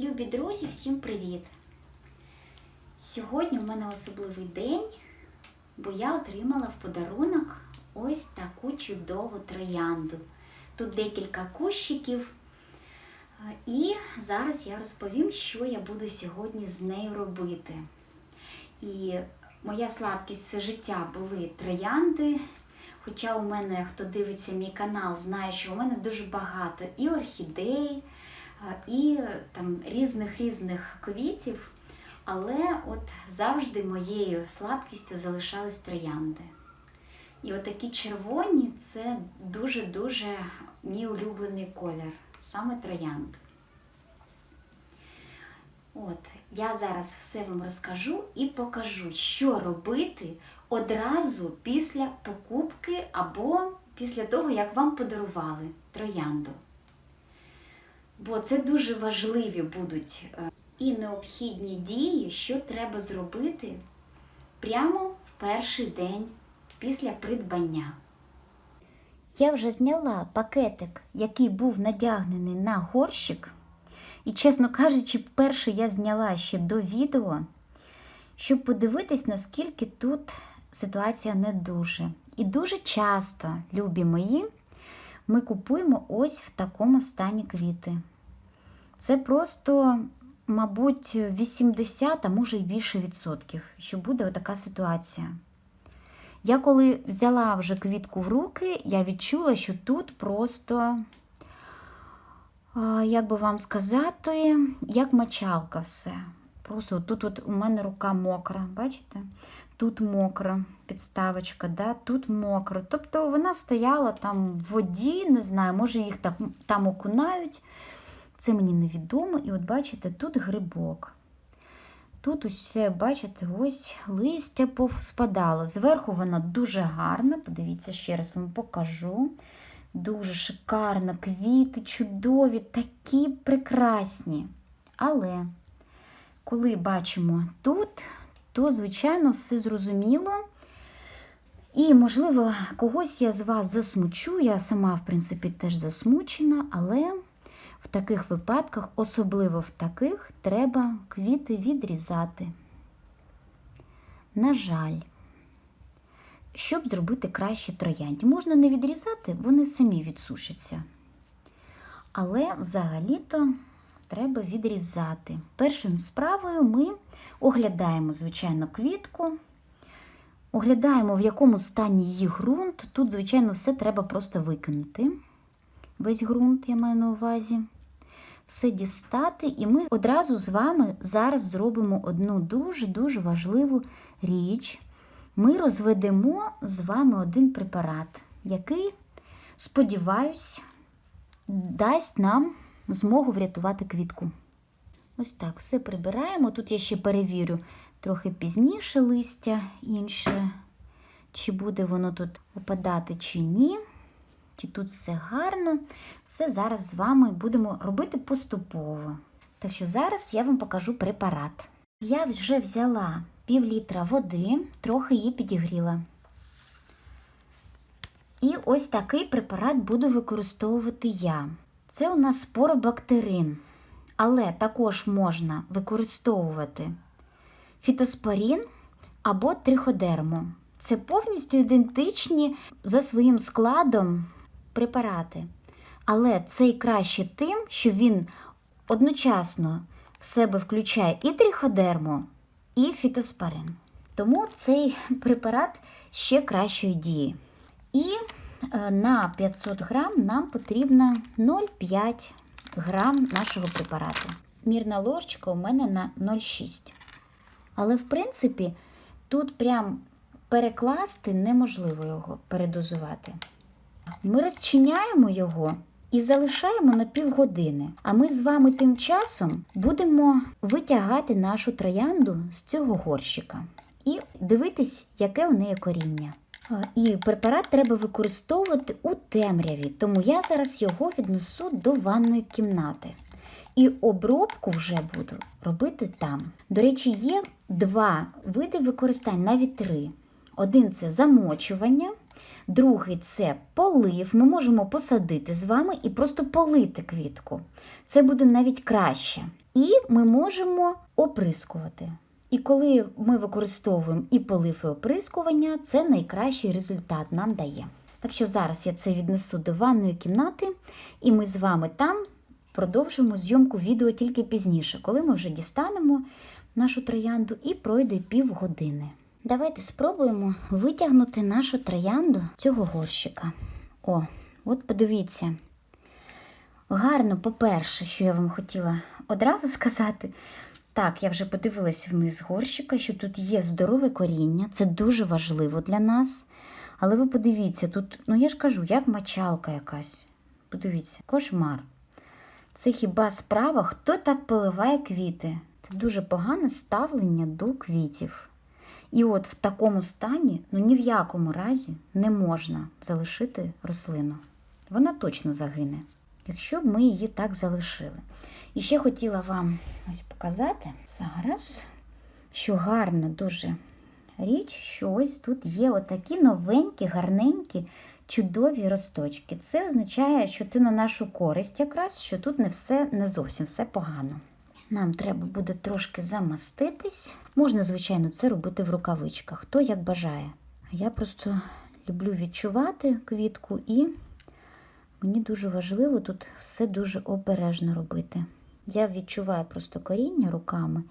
Любі друзі, всім привіт! Сьогодні у мене особливий день, бо я отримала в подарунок ось таку чудову троянду. Тут декілька кущиків. Е, І зараз я розповім, що я буду сьогодні з нею робити. І моя слабкість все життя були троянди. Хоча у мене, хто дивиться мій канал, знає, що у мене дуже багато і орхідей, і там різних різних квітів. Але от завжди моєю слабкістю залишались троянди. І отакі червоні це дуже-дуже мій улюблений колір, саме троянд. От, я зараз все вам розкажу і покажу, що робити одразу після покупки або після того, як вам подарували троянду. Бо це дуже важливі будуть е, і необхідні дії, що треба зробити прямо в перший день після придбання. Я вже зняла пакетик, який був надягнений на горщик. І, чесно кажучи, перше я зняла ще до відео, щоб подивитись, наскільки тут ситуація не дуже. І дуже часто, любі мої, ми купуємо ось в такому стані квіти. Це просто, мабуть, 80, а може і більше відсотків, що буде отака ситуація. Я коли взяла вже квітку в руки, я відчула, що тут просто, як би вам сказати, як мочалка все. Просто тут у мене рука мокра, бачите? Тут мокра підставочка, да? тут мокро. Тобто вона стояла там в воді, не знаю, може їх так, там окунають. Це мені невідомо. І от бачите, тут грибок. Тут усе, бачите, ось листя повспадало. Зверху вона дуже гарна. Подивіться, ще раз вам покажу. Дуже шикарна, квіти, чудові, такі прекрасні. Але коли бачимо тут, то, звичайно, все зрозуміло. І, можливо, когось я з вас засмучу. Я сама, в принципі, теж засмучена, але в таких випадках, особливо в таких, треба квіти відрізати. На жаль, щоб зробити краще троянді. Можна не відрізати, вони самі відсушаться. Але взагалі-то треба відрізати. Першою справою ми оглядаємо, звичайно, квітку. Оглядаємо, в якому стані її ґрунт. Тут, звичайно, все треба просто викинути. Весь ґрунт я маю на увазі. Все дістати, і ми одразу з вами зараз зробимо одну дуже-дуже важливу річ. Ми розведемо з вами один препарат, який, сподіваюсь, дасть нам змогу врятувати квітку. Ось так, все прибираємо. Тут я ще перевірю трохи пізніше листя інше, чи буде воно тут опадати, чи ні. Чи тут все гарно. Все зараз з вами будемо робити поступово. Так що зараз я вам покажу препарат. Я вже взяла пів літра води, трохи її підігріла. І ось такий препарат буду використовувати я. Це у нас споробактерин. Але також можна використовувати фітоспорін або триходерму. Це повністю ідентичні за своїм складом препарати. Але цей краще тим, що він одночасно в себе включає і триходерму, і фітоспорин. Тому цей препарат ще кращої дії. І на 500 грам нам потрібно 0,5 грам нашого препарату. Мірна ложечка у мене на 0,6. Але, в принципі, тут прям перекласти неможливо його передозувати. Ми розчиняємо його і залишаємо на півгодини. А ми з вами тим часом будемо витягати нашу троянду з цього горщика і дивитись, яке у неї коріння. І препарат треба використовувати у темряві, тому я зараз його віднесу до ванної кімнати. І обробку вже буду робити там. До речі, є два види використання, навіть три. Один це замочування, Другий це полив. Ми можемо посадити з вами і просто полити квітку. Це буде навіть краще. І ми можемо оприскувати. І коли ми використовуємо і полив, і оприскування, це найкращий результат нам дає. Так що зараз я це віднесу до ванної кімнати, і ми з вами там продовжимо зйомку відео тільки пізніше, коли ми вже дістанемо нашу троянду і пройде півгодини. Давайте спробуємо витягнути нашу троянду цього горщика. О, от подивіться. Гарно, по-перше, що я вам хотіла одразу сказати. Так, я вже подивилася вниз горщика, що тут є здорове коріння, це дуже важливо для нас. Але ви подивіться, тут, ну я ж кажу, як мочалка якась. Подивіться, кошмар. Це хіба справа, хто так поливає квіти? Це дуже погане ставлення до квітів. І от в такому стані ну ні в якому разі не можна залишити рослину. Вона точно загине, якщо б ми її так залишили. І ще хотіла вам ось показати зараз, що гарна дуже річ, що ось тут є отакі новенькі, гарненькі, чудові росточки. Це означає, що це на нашу користь якраз, що тут не все не зовсім все погано. Нам треба буде трошки замаститись. Можна, звичайно, це робити в рукавичках, хто як бажає. А я просто люблю відчувати квітку, і мені дуже важливо тут все дуже обережно робити. Я відчуваю просто коріння руками,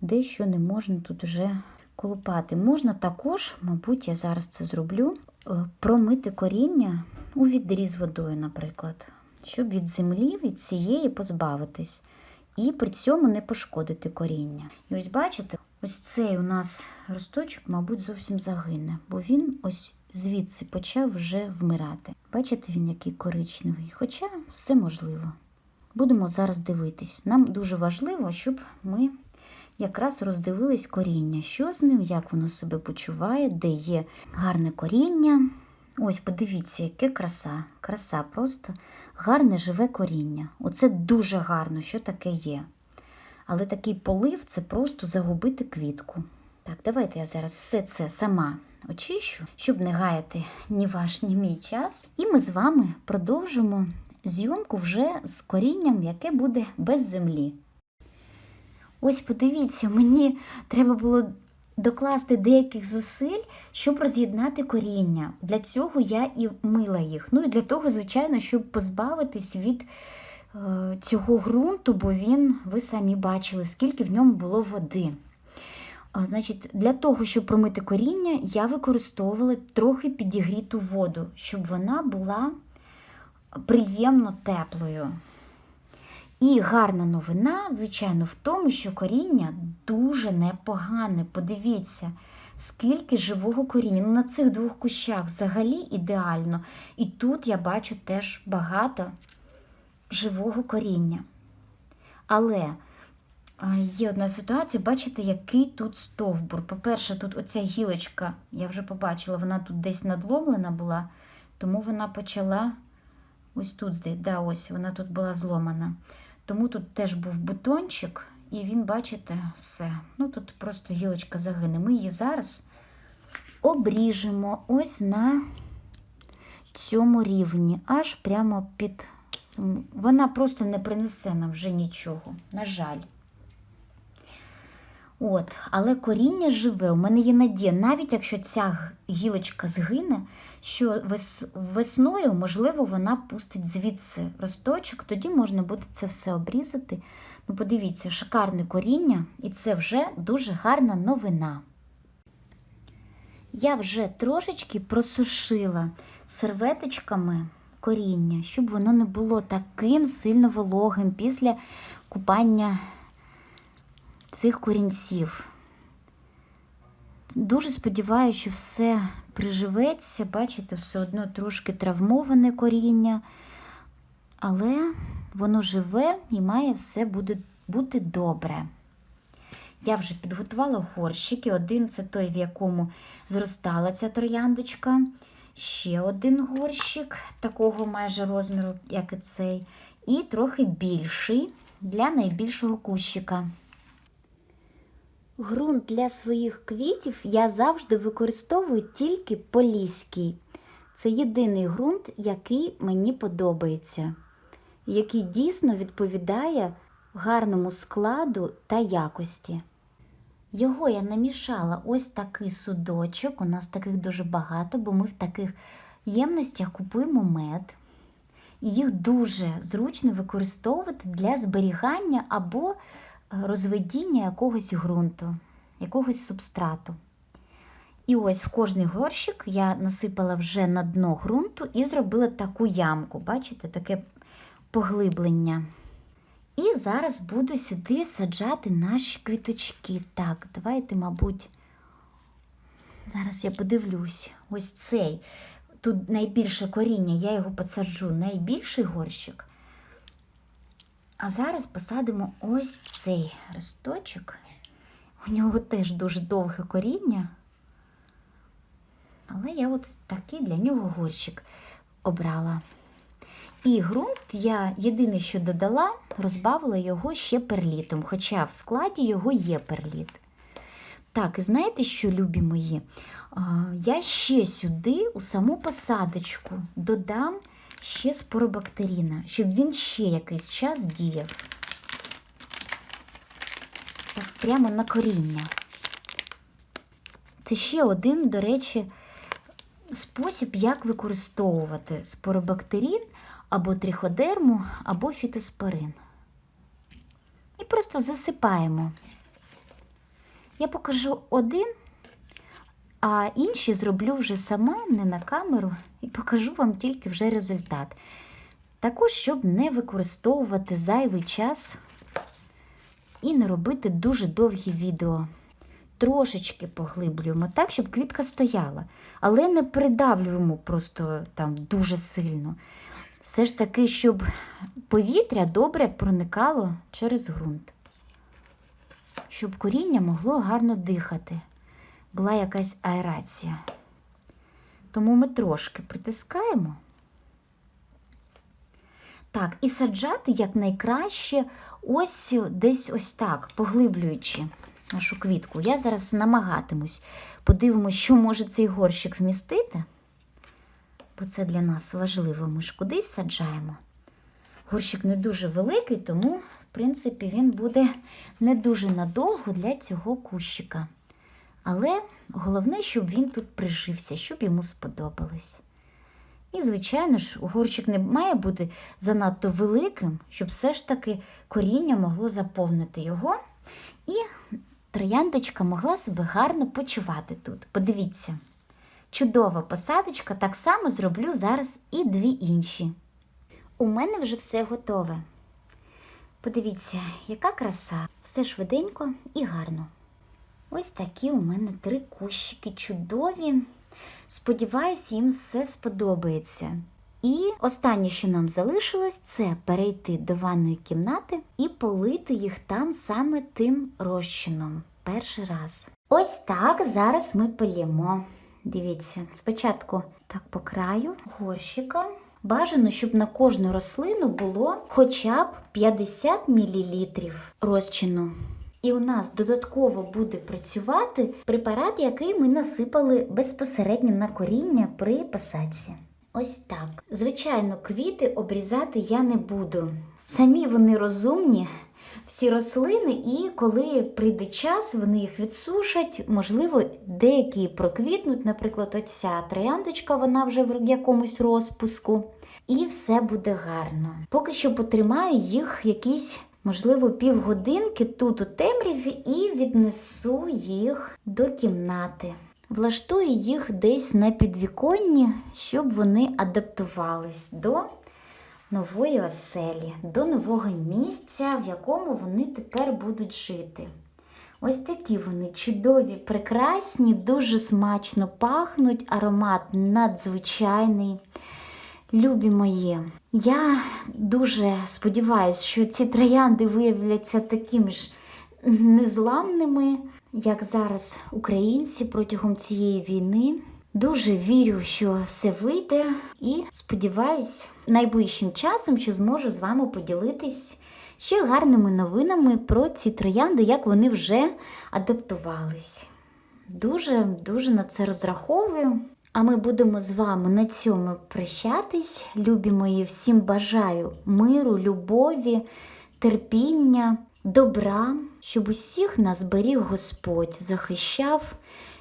дещо не можна тут вже колупати. Можна також, мабуть, я зараз це зроблю, е, промити коріння у відрі з водою, наприклад, щоб від землі, від цієї позбавитись. І при цьому не пошкодити коріння. І ось бачите, ось цей у нас росточок, мабуть, зовсім загине, бо він ось звідси почав вже вмирати. Бачите, він який коричневий, хоча все можливо. Будемо зараз дивитись. Нам дуже важливо, щоб ми якраз роздивились коріння, що з ним, як воно себе почуває, де є гарне коріння. Ось, подивіться, яке краса. Краса, просто гарне живе коріння. Оце дуже гарно, що таке є. Але такий полив це просто загубити квітку. Так, давайте я зараз все це сама очищу, щоб не гаяти ні ваш, ні мій час. І ми з вами продовжимо зйомку вже з корінням, яке буде без землі. Ось подивіться, мені треба було докласти деяких зусиль, щоб роз'єднати коріння. Для цього я і мила їх. Ну і для того, звичайно, щоб позбавитись від е, цього ґрунту, бо він, ви самі бачили, скільки в ньому було води. Значить, Для того, щоб промити коріння, я використовувала трохи підігріту воду, щоб вона була приємно теплою. І гарна новина, звичайно, в тому, що коріння дуже непогане. Подивіться, скільки живого коріння. Ну, На цих двох кущах взагалі ідеально. І тут я бачу теж багато живого коріння. Але є одна ситуація, бачите, який тут стовбур. По-перше, тут оця гілочка, я вже побачила, вона тут десь надломлена була, тому вона почала ось тут, да, ось вона тут була зломана. Тому тут теж був бутончик, і він, бачите, все. Ну тут просто гілочка загине. Ми її зараз обріжемо ось на цьому рівні, аж прямо під. Вона просто не принесе нам вже нічого, на жаль. От, Але коріння живе, у мене є надія, навіть якщо ця гілочка згине, що вес... весною, можливо, вона пустить звідси росточок, тоді можна буде це все обрізати. Ну, подивіться, шикарне коріння, і це вже дуже гарна новина. Я вже трошечки просушила серветочками коріння, щоб воно не було таким сильно вологим після купання цих корінців. Дуже сподіваюся, що все приживеться, бачите, все одно трошки травмоване коріння, але воно живе і має все буде, бути добре. Я вже підготувала горщики. Один це той, в якому зростала ця трояндочка. Ще один горщик, такого майже розміру, як і цей, і трохи більший для найбільшого кущика. Грунт для своїх квітів я завжди використовую тільки поліський. Це єдиний ґрунт, який мені подобається, який дійсно відповідає гарному складу та якості. Його я намішала ось такий судочок. У нас таких дуже багато, бо ми в таких ємностях купуємо мед. І їх дуже зручно використовувати для зберігання або розведіння якогось ґрунту, якогось субстрату. І ось в кожний горщик я насипала вже на дно ґрунту і зробила таку ямку. Бачите, таке поглиблення. І зараз буду сюди саджати наші квіточки. Так, давайте, мабуть, зараз я подивлюсь. Ось цей. Тут найбільше коріння, я його посаджу, найбільший горщик. А зараз посадимо ось цей росточок. У нього теж дуже довге коріння. Але я от такий для нього горщик обрала. І ґрунт я єдине, що додала, розбавила його ще перлітом, хоча в складі його є перліт. Так, і знаєте, що, любі мої? Я ще сюди, у саму посадочку, додам ще споробактеріна, щоб він ще якийсь час діяв. Так, прямо на коріння. Це ще один, до речі, спосіб, як використовувати споробактерін або триходерму, або фітоспорин. І просто засипаємо. Я покажу один, а інші зроблю вже сама, не на камеру, і покажу вам тільки вже результат. Також, щоб не використовувати зайвий час і не робити дуже довгі відео. Трошечки поглиблюємо так, щоб квітка стояла, але не придавлюємо просто там дуже сильно. Все ж таки, щоб повітря добре проникало через ґрунт, щоб коріння могло гарно дихати, була якась аерація. Тому ми трошки притискаємо. Так, і саджати якнайкраще ось десь ось так, поглиблюючи нашу квітку. Я зараз намагатимусь. Подивимось, що може цей горщик вмістити бо це для нас важливо. Ми ж кудись саджаємо. Горщик не дуже великий, тому, в принципі, він буде не дуже надовго для цього кущика. Але головне, щоб він тут прижився, щоб йому сподобалось. І, звичайно ж, горщик не має бути занадто великим, щоб все ж таки коріння могло заповнити його. І трояндочка могла себе гарно почувати тут. Подивіться. Чудова посадочка, так само зроблю зараз і дві інші. У мене вже все готове. Подивіться, яка краса, все швиденько і гарно. Ось такі у мене три кущики чудові. Сподіваюсь, їм все сподобається. І останнє, що нам залишилось, це перейти до ванної кімнати і полити їх там саме тим розчином. Перший раз. Ось так зараз ми полємо. Дивіться, спочатку так по краю горщика. Бажано, щоб на кожну рослину було хоча б 50 мл розчину. І у нас додатково буде працювати препарат, який ми насипали безпосередньо на коріння при посадці. Ось так. Звичайно, квіти обрізати я не буду. Самі вони розумні, всі рослини, і коли прийде час, вони їх відсушать. Можливо, деякі проквітнуть, наприклад, оця трояндочка, вона вже в якомусь розпуску. І все буде гарно. Поки що потримаю їх якісь, можливо, півгодинки тут у темряві і віднесу їх до кімнати. Влаштую їх десь на підвіконні, щоб вони адаптувались до нової оселі, до нового місця, в якому вони тепер будуть жити. Ось такі вони чудові, прекрасні, дуже смачно пахнуть, аромат надзвичайний. Любі мої, я дуже сподіваюся, що ці троянди виявляться такими ж незламними, як зараз українці протягом цієї війни. Дуже вірю, що все вийде, і сподіваюсь, найближчим часом, що зможу з вами поділитись ще гарними новинами про ці троянди, як вони вже адаптувались. Дуже дуже на це розраховую. А ми будемо з вами на цьому прощатись. Любі мої, всім бажаю миру, любові, терпіння, добра, щоб усіх нас беріг Господь, захищав,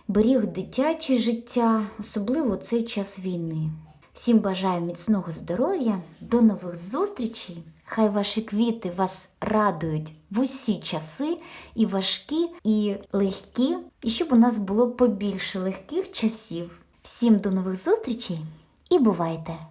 беріг дитяче життя, особливо цей час війни. Всім бажаю міцного здоров'я, до нових зустрічей! Хай ваші квіти вас радують в усі часи, і важкі, і легкі, і щоб у нас було побільше легких часів. Всім до нових зустрічей і бувайте!